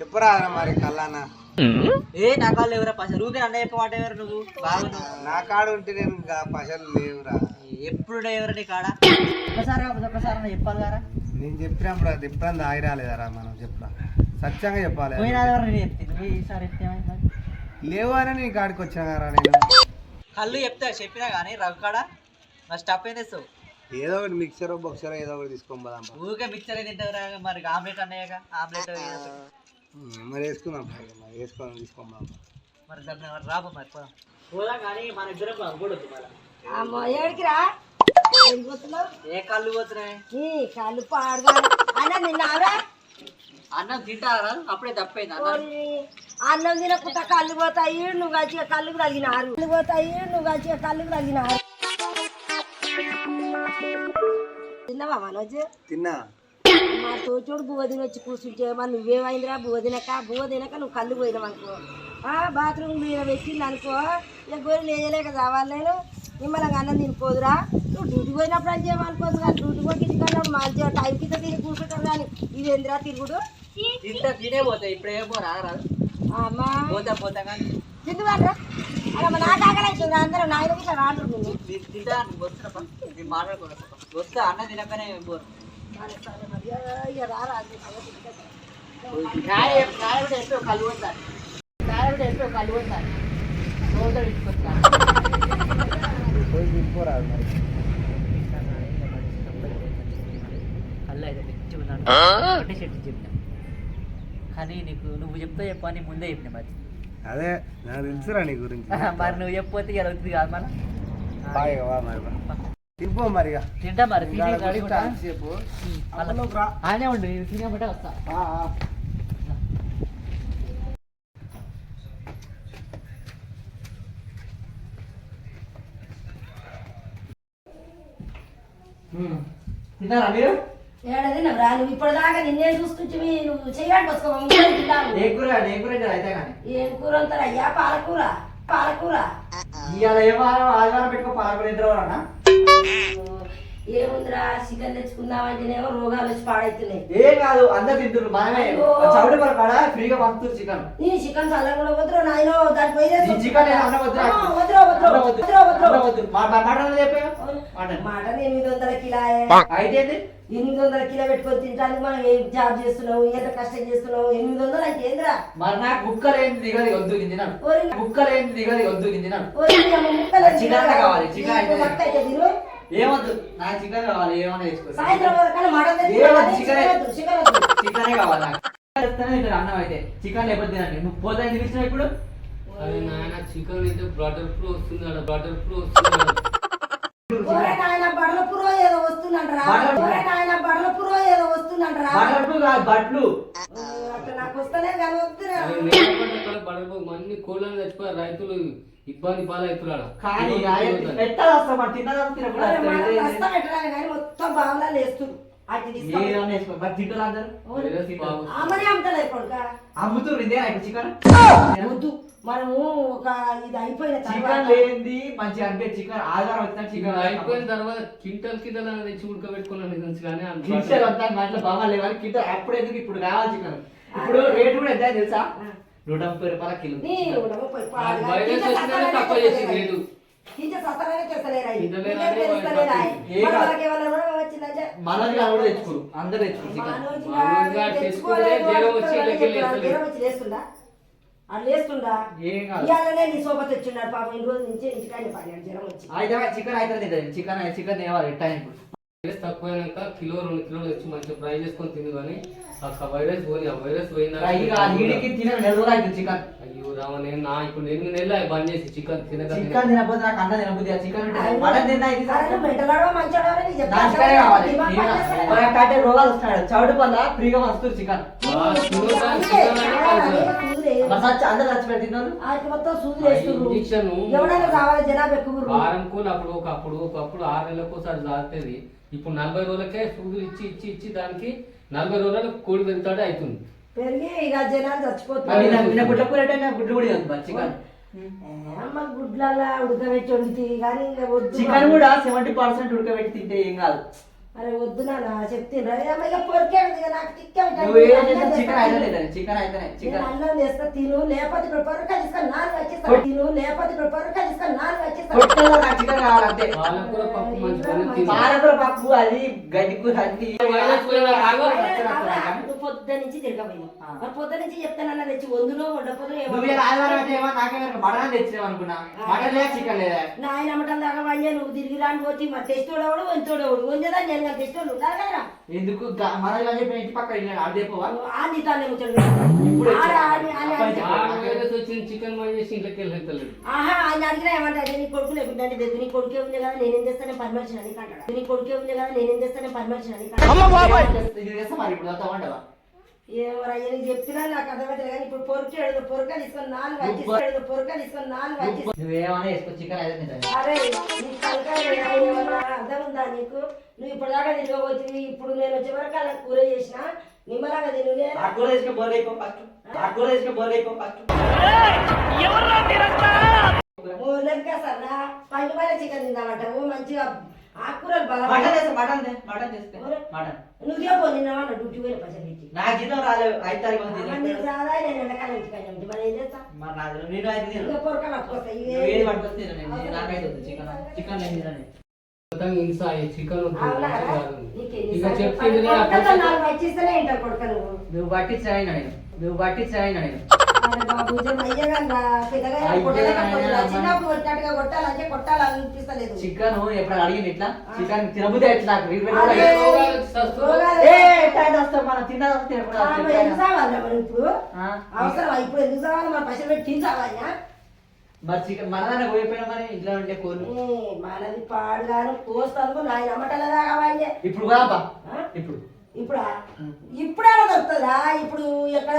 చెప్పరా మరి కల్లానా ఏ నా కాళ్ళు ఎవరా పైసలు ఊరికే అన్న చెప్పమాట ఎవరు నువ్వు? బాగున్నావు? నా కాడు ఉంటే నేను ఇంకా పైసలు లేవురా. ఎప్పుడు ఎవరు నీ కాడ? ఒకసారి ఒకసారి అన్న చెప్పాలి కదా నేను చెప్పినప్పుడు అది ఎప్పుడన్నా ఆగి రాలేదారా మనం చెప్పరా సత్యంగా చెప్పాలి. పోయినా ఎవరు నేను చెప్తాను. నువ్వు ఈసారి చెప్తే ఏమైంది? లేవు అని నీ కాడికి వచ్చాగారా నేను? కళ్ళు చెప్తా చెప్పినా కానీ రవి కాడ? మరి స్టప్ ఏం తెస్తావు ఏదో ఒకటి మిక్సర్ బొక్సర్ ఏదో ఒకటి తీసుకోం పోదాం పా. ఊరికే మిక్చర్ తింటావురా? మరి ఆమ్లెట్ అన్నయ్యగా? ఆమ్లెట్ మరి వేసుకుందాం మరి వేసుకొని తీసుకోమా మరి. మరి రాబో మరి పోదాం. పోదాం కానీ మన ఇద్దరం కూడా మళ్ళీ అమ్మో ఏడికి రా. ఏ కళ్ళు పోతున్నాయి? ఈ కళ్ళు పాడుగా అన్న నిన్నావురా అన్నం తింటారా? అప్పుడే తప్పైంది అన్నం. తినకుండా కళ్ళు పోతాయి నువ్వు కలిసి కళ్ళుకు తగినారు కళ్ళు పోతాయి నువ్వు కలిసి కళ్ళుకు తగినారు తిన్నావా మనోజ్? తిన్నా. మా తోచోడు బువ్వ తిని వచ్చి కూర్చుంటే మరి నువ్వేమైందిరా? బువ్వ తినక బువ్వ తినక నువ్వు కళ్ళు పోయినావు అనుకో. ఆ బాత్రూమ్ మీద పెట్టింది అనుకో. ఇక గోరి లేయలేక చావాలి నేను. మిమ్మల్ని అన్నం తినిపోదురా. నువ్వు డ్యూటీ పోయినప్పుడు అని చేయమనుకోదు కానీ డ్యూటీ పోయి ఇంటికన్నప్పుడు మంచిగా టైం కింద తిని కూర్చుంటావు కానీ ఇదేందిరా తిరుగుడు? తింటా తినే పోతాయి ఇప్పుడు ఏమో రారాదు అమ్మా. పోతా పోతా కానీ. తిందువాడ్రా అలా మా నాకు ఆకలి అవుతుంది అందరూ నాయన వస్తా అన్నం తినకనే పోరు. సరే, సరే మరి. ఇక రారా అది సంగతి ఇంకా. కాయ కాయ కూడా ఎప్పుడో కళ్ళు పోతాను కాయ కూడా ఎప్పుడో కళ్ళు పోతాను రోజు ఇట్టుకొస్తా పోయి తీసుకోరాదు మరి కళ్ళు అయితే పెట్టి ఉన్నాను ఒకటే చెట్టు చెప్పిన కానీ నీకు నువ్వు చెప్తా చెప్పని ముందే చెప్పిన మరి అదే నాకు తెలుసురా నీ గురించి మరి నువ్వు చెప్పితే ఇక అవుతుంది కాదు మన బాగా వా మరి బా. తినిపో మరి. తింటా మరి. చెప్పు ఉండు వస్తా. తిన్నారా మీరు? ఏడది ఇప్పటిదాకా నిన్నే నువ్వు చేయడానికి వస్తావు ఏ కూర ఏ కూర తిన్నారు అయితే కానీ. ఏం కూర అంటారు అయ్యా? పాలకూర పాలకూర. ఇవాళ ఏ వారం ఆదివారం పెట్టుకో పాలకూర ఇద్దరు అన్న ఏముందిరా చికెన్ తెచ్చుకుందామంటేనేమో రోగాలు వచ్చి పాడైతున్నాయి. ఏం కాదు అందరు తింటున్నారు మనమే. చౌడి మన కాడ? ఫ్రీగా పంపుతారు చికెన్. నీ చికెన్ చల్లగా కూడా వద్దురు నాయన దాని పోయి చికెన్ మటన్ ఎనిమిది వందల కిలాయే. అయితే? ఎనిమిది వందల కిలో పెట్టుకొని తింటానికి మనం ఏం జాబ్ చేస్తున్నావు? ఎంత కష్టం చేస్తున్నావు? ఎనిమిది వందలు అంటే ఏందిరా? మరి నాకు బుక్కలు ఏంది దిగది వద్దు తిన్నాను. దిగది వద్దు తిన్నాను. ముక్కలు చికెన్ కావాలి, చికెన్ ఏమొద్దు. నాకు చికెన్ కావాలి మటన్ తెచ్చి ఏమొద్దు, చికెన్ చికెన్ కావాలి నాకు. అన్నం అయితే. చికెన్ లేకపోతే తినండి. నువ్వు పోతే ఇచ్చినావు ఇప్పుడు? అరే నాయన చికెన్ అయితే బటర్ ఫ్లో వస్తున్నాడు బటర్ ఫ్లో నాయన బడల పురో ఏదో వస్తుందంటరా? బడల- ఒరే బట్టలు కాదు అట్లా నాకు కానీ వద్దురా. అన్ని కోళ్ళని చచ్చిపోయారు రైతులు ఇబ్బంది పాలవుతున్నాడు కానీ పెట్టాలి వస్తాం తిన్నదా తినకుండా మొత్తం బావులా లేస్తుంది అటు అమ్మనే అమ్ముతలేదు కొడుక ఇదే చికెన్ వద్దు మనము ఒక ఇది అయిపోయిన చికెన్ తర్వాత లేనిది మంచిగా అనిపే చికెన్ ఆధారం వచ్చిన చికెన్ అయిపోయిన తర్వాత కింటల్ కింటల్ అని తెచ్చి ఉడకబెట్టుకున్నాను తెలుసు కానీ అంత కింటల్ వద్దా మా ఇంట్లో బాగా లేవాలి కింటల్ అప్పుడు ఎందుకు ఇప్పుడు కావాలి చికెన్ ఇప్పుడు రేటు కూడా ఎంత తెలుసా నూట ముప్పై రూపాయల కిలో తక్కువ చేసి తెస్తలేరా? కూడా తెచ్చుకోరు. అందరు తెచ్చుకోరు. చికెన్ ఇవాళనే నీ సోప తెచ్చున్నాడు పాపం. ఇన్ని రోజుల నుంచి పడినాడు జ్వరం వచ్చి. చికెన్ అయితే చికెన్ చికెన్ తేవాలి టైం ఇప్పుడు వైరస్ తక్కువైనాక కిలో రెండు కిలోలు తెచ్చి మంచిగా ఫ్రై చేసుకొని తింది కానీ ఆ వైరస్ పోయి ఆ వైరస్ పోయిందా తిన నెల అవుతుంది చికెన్. రామ నేను నా ఇప్పుడు ఎనిమిది నెలలు అయ్యి బంద్ చేసి చికెన్ తినక తినక. చికెన్ తినకపోతే నాకు అన్న తినబుద్ది చికెన్ ఉంటే మటన్ తిన్నా ఇది సరే నువ్వు మెంటలాడో మంచోడో? నీకు చెప్తా. నాకు చికెనే కావాలి. దిమాగ్ పనిచేస్తలేదా? అంటే రోగాలు వస్తున్నాడు చౌడు పల్ల ఫ్రీగా వస్తుంది చికెన్. అందరు చచ్చిపోయి తిన్నారు మొత్తం ఇంజెక్షన్. కావాలి జనాభా ఎక్కువ అప్పుడు ఒకప్పుడు ఒకప్పుడు ఆరు నెలలకు ఒకసారి తాగుతుంది ఇప్పుడు నలభై రోజులకే సూదులు ఇచ్చి ఇచ్చి ఇచ్చి దానికి నలభై రోజులకు కోడి పెరుగుతాడే అవుతుంది. పెరిగి ఇక జనాలు చచ్చిపోతున్నారు గుడ్ల కూర అంటే నాకు గుడ్లు కూడా ఇవ్వదు చికెన్. ఏ అమ్మ గుడ్లల్లా ఉడకబెట్టి వండుతుంది కానీ ఇంకా వద్దు చికెన్ కూడా సెవెంటీ పర్సెంట్ ఉడకబెట్టి తింటే ఏం కాదు. అరే వద్దు నాన్న. నువ్వు ఏం అన్నం చేస్తా తిను. అన్నం లేకపోతే ఇప్పుడు పొరక తీసుకొని నాలుగు వచ్చేస్తా. తిను. లేకపోతే ఇప్పుడు పొరక తీసుకొని నాలుగు వచ్చేస్తా. కొట్టలో నాకు చికెన్ కావాలంతే పాలకూర పప్పు అది గడ్డి కూర. నువ్వు పొద్దు నుంచి తిరగబోయి మరి పొద్దు నుంచి చెప్తానన్నా తెచ్చి వందులో మటన్ తెచ్చినావు అనుకున్నా. మటన్ లేదా చికెన్ లేదా? నాయన అమ్మటం దాకా వండే నువ్వు తిరిగి రాని పోతే మరి తెస్తోడవుడు వంచోడవుడు వంచేదా నేను కానీ తెస్తోడు ఉండాలి కదా. ఎందుకు? గ- మన ఇలా చెప్పిన ఇంటి పక్కన ఇల్లు అదే పోవా ఆ నీతానే ముచ్చాడు ఇప్పుడు ఆడ ఆడ- ఆడ- ఆడ- ఆ వైరస్ వచ్చిన చికెన్ మంచి చేసి ఇంట్లోకి వెళ్ళలేదు ఆహా ఆయన అడిగినా ఏమంటాడు నీ కొడుకు లేకుండా అంటే నీ కొడుకే ఉంది కదా నేనేం చేస్తానే? పర్మిషన్ అని అంటాడు. నీ కొడుకే ఉంది కదా నేనేం చేస్తానే? పర్మిషన్ అని ఇది చేస్తా మరి ఇప్పుడు వస్తా ఉండవా ఏమరా నీకు చెప్పినా నాకు అర్థమవుతుంది కానీ ఇప్పుడు పొరక ఏడు పొరక తీసుకొని నాలుగు వచ్చి పొరక తీసుకొని నాలుగు వచ్చి నువ్వేమన్నా వేసుకో చికెన్ అయితే తింటాను అరే నీ తలకాయ ఏమన్నా అర్థం ఉందా నీకు? నువ్వు ఇప్పుడు దాకా తిరగబోతుంది ఇప్పుడు నేను వచ్చే వరకు అలా కూర చేసిన నిమ్మలాగా తిను నేను. ఆకుకూర తీసుకుని బోర్ అయిపో ఫస్ట్ ఆకుకూర తీసుకుని బోర్ అయిపో ఫస్ట్ లెక్క సన్నా పండు పైన చికెన్ తిందామంటావు మంచిగా ఆకుకూరలు బలం మటన్ తెస్తా మటన్ తే మటన్ తెస్తే మటన్. నువ్వు చెప్పు నిన్నవా డ్యూటీ పోయిన పైసలు ఇచ్చి. నా జీతం రాలేదు ఐదు తారీఖు ఉంది అమ్మ నీకు రాదా నేను ఎండకాలం ఇంటికి ఉంది మరి ఏం చేస్తా? మరి నాది నేను అయితే తిను. ఇంకా పొరక నాకు వస్తాయి నువ్వు ఏది పట్టుకొస్తే చికెన్ చికెన్ తినను. చికెన్ కొడుక నువ్వు చికెన్ ఎప్పుడు అడిగింది ఇట్లా చికెన్ తినబుద్ధి ఎట్లా? మనం వస్తాం? మరి చికెన్ మనదాన్ని పోయిపోయినా మరి ఇంట్లో ఉండే కోళ్ళు. మనది పాడుగాను కోస్తాను నాయన అమ్మటల వాయినే. ఇప్పుడు ఆ? ఇప్పుడు. ఇప్పుడా? ఇప్పుడే దొరుకుతుందా? ఇప్పుడు ఎక్కడ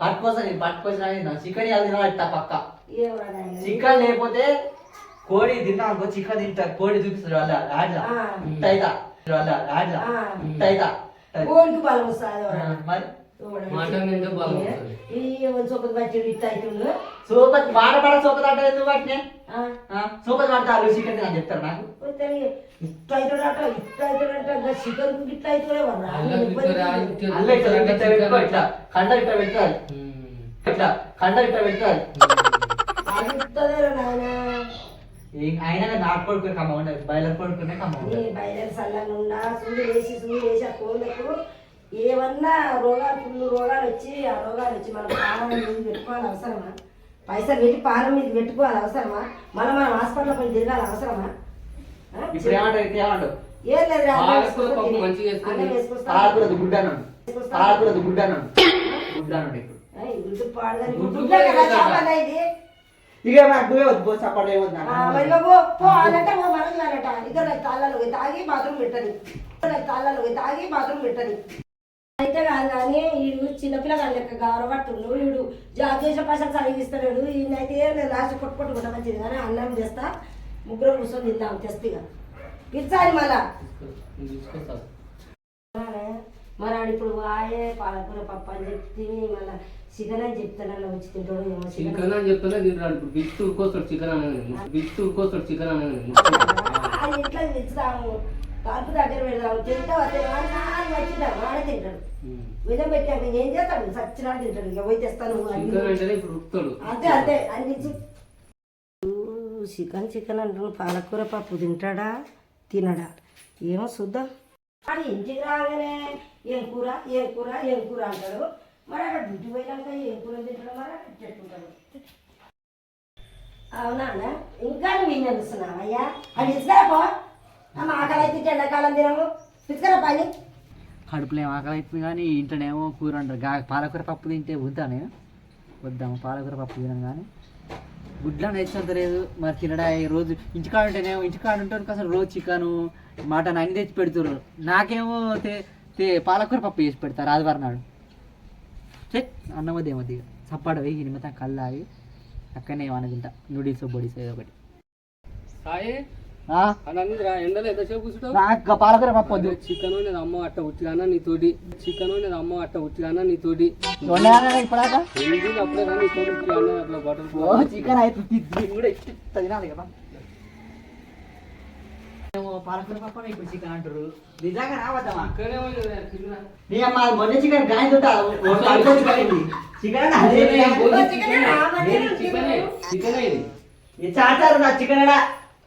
వాయను పట్టుకోసా నేను పట్టుకోసిన చికెన్ అది తినాలి పక్క ఏమరా నాయన? చికెన్ లేకపోతే కోడి తిన్నా అనుకో చికెన్ తింటా కోడి చూపిస్తారు వాళ్ళ ఆడ్లా ఆ. టైతా వాళ్ళ ఆడ్లా ఆ. టైతా కోడికి బలం వస్తుంది ఆ, మరి? మటన్ తింటే బలం వస్తుంది. ఈ సొప్పది బట్టి ఇట్ట అవుతుండు సోపతి మాట పడ సోపతి అంటే ఎందుకు పట్టినే? ఆ, సోపతి పడితే ఆలు చికెన్ తినని చెప్తారు నాకు. పోతే ఇట్ట అవుతాడట చికెన్ ఇట్లా రా, ఇట్లా అల్ల ఇట్లా ఇట్లా ఇట్లా పెట్టుకో ఇట్లా. కండ ఇట్లా పెడతారు ఉమ్. ఇట్లా కండ ఇట్లా పెడతారు అది ఇస్తుందేరా నాయనా? ఏం- అయినా నాటు కొడుకునే కమ్మ ఉండదు బయలర్ కొడుకునే కమ్మ నీ ఉండదు బయలు చల్లనుండా సూది వేసి సూది వేసి ఆ కోళ్ళకు ఏమన్నా రోగాలు ఫుల్ రోగాలు వచ్చి ఆ రోగాలు వచ్చి మనం మీద పెట్టుకోవాలి అవసరమా? పైసలు పెట్టి పానం మీద పెట్టుకోవాలి అవసరమా? మనం మనం హాస్పిటల్ పోయి తిరగాలి అవసరమా? ఇప్పుడు ఏమంటారు అయితే ఏమంటారు? ఏం లేదు పాలకూర పప్పు. మంచిగా వేసుకొని. పాలకూరదు గుడ్డను. పాలకూరదు గుడ్డను. గుడ్డను ఇప్పుడు. గుడ్డు గుడ్డు కదా చేపలు. ఇక నువ్వే వద్దు మనసు అనట ఇద్దరు తాళ్ళలో పోయి తాగి బాత్రూమ్ పెట్టని. ఇద్దరు తాళ్ళలో పోయి తాగి బాత్రూమ్ పెట్టని. అయితే కాదు కానీ వీడు చిన్నపిల్లగాడు లెక్క గౌరవట్టుండు వీడు జాబ్ చేసిన పైసలు చదివిస్తాడు ఈయనైతే ఏం లేదు లాస్ట్ కొట్టు కొట్టుకుంటా మంచిది. కానీ అన్నం తెస్తా ముగ్గురు కూర్చొని తిందాం తెస్తిగా పిచ్చాలి మళ్ళా. మరి ఆడు ఇప్పుడు వాయే పాలకూర పప్పు అని చెప్తే మళ్ళీ చికెన్ అని చెప్తానన్నా వచ్చి తింటాడు ఏమో చికెన్. అని చెప్తానే తింటాడు ఇప్పుడు. బిచ్చు ఉరుకొస్తాడు చికెన్ అనగానే బిచ్చు ఉరుకొస్తాడు చికెన్ అనగానే అది ఇంట్లో తెచ్చుదాము కాల్పు దగ్గర పెడదాము. తింటా వస్తే నాన్న వచ్చిద్దాము ఆడే తింటాడు. విధం పెట్టాక ఏం చేస్తాడు? సచ్చినా తింటాడు. ఇక పోయి తెస్తాను ఇప్పుడు అంతే అంతే. అన్ని చికెన్ చికెన్ అంటాను పాలకూర పప్పు తింటాడా? తినడా? ఏమో చూద్దాం. వాడు ఇంటికి రాగానే ఏం కూర ఏం కూర ఏం కూర అంటాడు. మరి అక్కడ డ్యూటీ పోయినాక ఏం కూర తింటాడు? మరి అక్కడ చెట్టుకుంటాడు అవునా అన్న? ఇంకా నువ్వు ఏం తెలుస్తున్నావు అయ్యా? అది ఇస్తారా పో. అమ్మ ఆకలి అయితే ఎండాకాలం తినము. తీసుకురా పని కడుపులో ఏం ఆకలి అవుతుంది కానీ ఇంట్లోనేమో కూర అంటారు. గా పాలకూర పప్పు తింటే వద్దా నేను? వద్దాము? పాలకూర పప్పు తినను కానీ గుడ్లను తెచ్చినంత లేదు. మరి తినడా ఈ రోజు? ఇంటికాడ ఉంటేనేమో ఇంటికాడ ఉంటే అసలు రోజు చికెను మటన్ అన్ని తెచ్చి పెడుతురు నాకేమో పాలకూర పప్పు చేసి పెడతారు ఆదివారం నాడు. చెట్ అన్నం వద్ద ఏమొద్దు ఇక వేయి నిమిత్తం కళ్ళు ఆగి అక్కడనే ఏమన్నా తింటా. నూడిల్స్ బొడీస్ ఏదో ఒకటి. సాయి? నాకు పాలకూర చికెన్ నేను అమ్మ అట్ట ఉట్టిగానా నీతోటి? చికెన్ నేను అమ్మ అట్ట ఉట్టిగానా నీతోటి? వండేయాలా ఇప్పటిదాకా? ఎందుకు అప్పుడే కానీ నీతోటి ఉట్టిగానా అట్లా బటర్ ఓ చికెన్ అయితే కూడా కదా. పాలకూర పప్పు ఇప్పుడు అంటారు నిజంగా చికెన్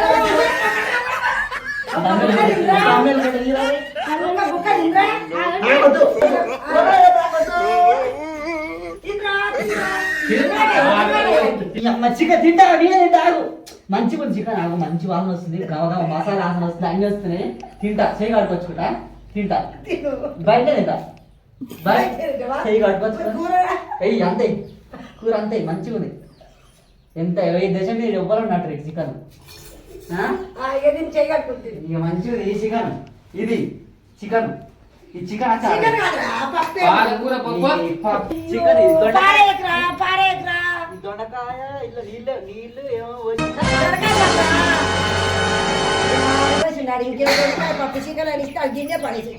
కాదు. తమిళ్ కూడా ఇరాదు. కళ్ళున్న బుక్క తిండ్రా నాకు వద్దు. తిండ్రా తిండ్రా ఈ అమ్మ చికెన్ తింటారా నేనే తింటా ఆగు. మంచి మంచి చికెన్ ఆగు మంచి వాసన వస్తుంది గవ గవ మసాలా వాసన వస్తుంది అన్ని వస్తున్నాయి. తింటా చేయి కడుకొచ్చుకుంటా తింటా. బయట తింటా. బయట? చేయి అంతే. కూర అంతే మంచిగా ఉంది. ఎంత ఈ దేశం ఉన్నట్టు ఈ చికెన్. ఇక ఉంది ఈ చికెన్. ఇది చికెన్. ఈ చికెన్ చికెన్ దొండకాయ ఇట్లా నీళ్ళు నీళ్ళు ఏమో ఇంకేం పప్పు? చికెన్ అని ఇస్తే గింజ పడేసి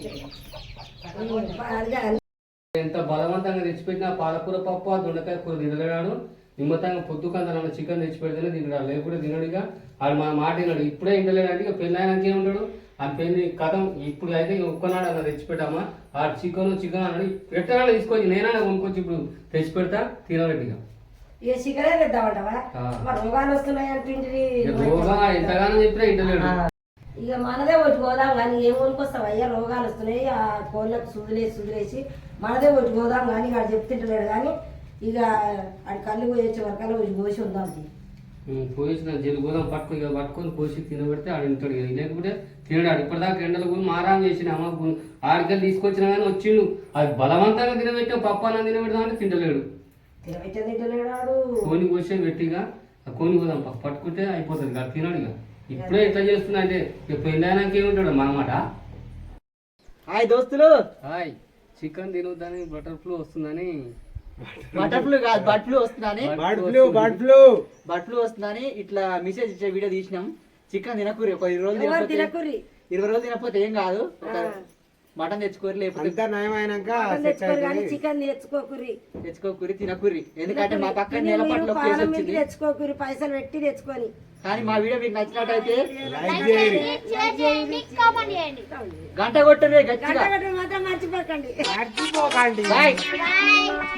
ఎంత బలవంతంగా తెచ్చిపెట్టిన పాలకూర పప్పు ఆ దొండకాయ కూర తినలేడాడు నిమ్మతంగా పొద్దుకంత చికెన్ తెచ్చి పెడితేనే తినడాడు లేకపోతే తినడుగా ఆడు మన మాట తినడు ఇప్పుడే ఇంటలేడంటే ఇక పెళ్ళి అయినాకే ఉంటాడు ఆ పెళ్ళి కథం ఇప్పుడు అయితే ఇక ఒక్కనాడు అన్న తెచ్చిపెట్టామా ఆ చికెన్ చికెన్ అన్నాడు. పెట్టాలని తీసుకొచ్చి నేనైనా కొనుక్కొచ్చి ఇప్పుడు తెచ్చి పెడతా తినబెట్టిగా ఇక చికెనే తెద్దామంటావా ఆ. మరి రోగాలు వస్తున్నాయి అంటుంటివి ఇక రోగం ఎంతగానో చెప్పినా ఇంటలేడు ఇక మనదే ఒకటి పోదాం కానీ ఏం కొనుక్కొస్తాం అయ్యా రోగాలు వస్తున్నాయి. ఆ కోళ్ళకు సుదిలేసి సుదిలేసి మనదే ఒకటి పోదాం కానీ వాడు చెప్తుంటలేడు కానీ ఇక ఆడి కళ్ళు పోయి వచ్చే వరకల్లా పోయి పోసి ఉందాం పోసిన జల్లు గోదాం పట్టుకుని ఇక పట్టుకొని పోసి తినబెడితే ఆడు ఇంటాడు లేకపోతే తినడాడు. ఇప్పటిదాకా ఎండలు కూడా మారాం చేసిన అమ్మ ఆడికెళ్ళి తీసుకొచ్చినా కానీ వచ్చిండు. అది బలవంతంగా తినబెట్టాం. పప్పు అన్నం తినబెడదాం అంటే తింటలేడు. కోని కోసే పెట్టిగా ఆ కోని కోదాం పట్టుకుంటే అయిపోతుంది ఇక తినాడు ఇక. ఇప్పుడే ఎట్లా చేస్తున్నా అంటే ఇక పెళ్ళైనాక ఏముంటాడు మనమాట హాయ్ దోస్తులు. హాయ్. చికెన్ తినొద్దని బటర్ ఫ్లూ వస్తుందని. బటర్ఫ్లూ కాదు బర్డ్ వస్తుందని. Bird flu bird flu. Bird flu వస్తుందని ఇట్లా మెసేజ్ ఇచ్చే వీడియో తీసినాం. చికెన్ తినకూరి ఒక ఇరవై రోజులు తినకుర్రి ఇరవై రోజులు తినకపోతే ఏం కాదు? మటన్ తెచ్చుకోరి లేకపోతే అంతా నయమైనాక మటన్ తెచ్చుకోరు కానీ చికెన్ తెచ్చుకోకుర్రి. తెచ్చుకోకూరి తినకూరి ఎందుకంటే మా పక్కన నేలపట్ల మీరు వచ్చింది. తెచ్చుకోకుర్రి పైసలు పెట్టి తెచ్చుకొని. కానీ మా వీడియో మీకు నచ్చినట్టయితే లైక్ చేయండి షేర్ చేయండి. కామెంట్ చేయండి. గంట కొట్టరే గట్టిగా. గంట గంట మాత్రం మర్చిపోకండి. మర్చిపోకండి. Bye bye